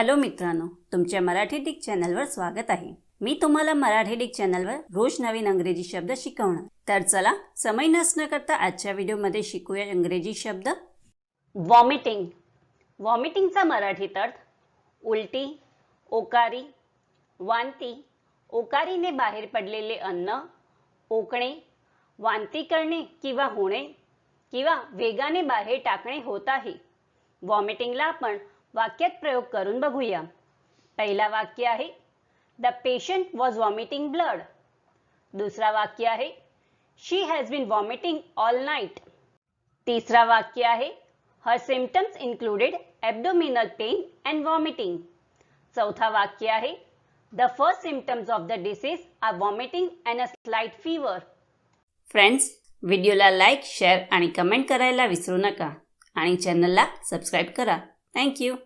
Hello मित्रांनो तुमच्या Marathi Dick चॅनलवर स्वागत आहे. मी तुम्हाला मराठी डिक चॅनलवर रोज नवीन अंग्रेजी शब्द शिकवणार. तर चला समय नसणं करता आजच्या व्हिडिओमध्ये शिकूया इंग्रजी शब्द. वॉमिटिंग वॉमिटिंगचा मराठीत अर्थ उलटी ओकारी वांती. ओकारीने बाहेर पडलेले अन्न ओकणे वांती करणे किंवा होणे किंवा वेगाने बाहेर टाकणे होत आहे. वॉमिटिंगला आपण वाक्यात प्रयोग करून बघूया. पहिला वाक्य आहे the patient was vomiting blood दुसरा वाक्य आहे she has been vomiting all night तिसरा वाक्य आहे her symptoms included abdominal pain and vomiting चौथा वाक्य आहे the first symptoms of the disease are vomiting and a slight fever friends व्हिडिओला लाईक शेअर आणि कमेंट करायला विसरू नका. आणि चॅनलला सबस्क्राईब करा. Thank you.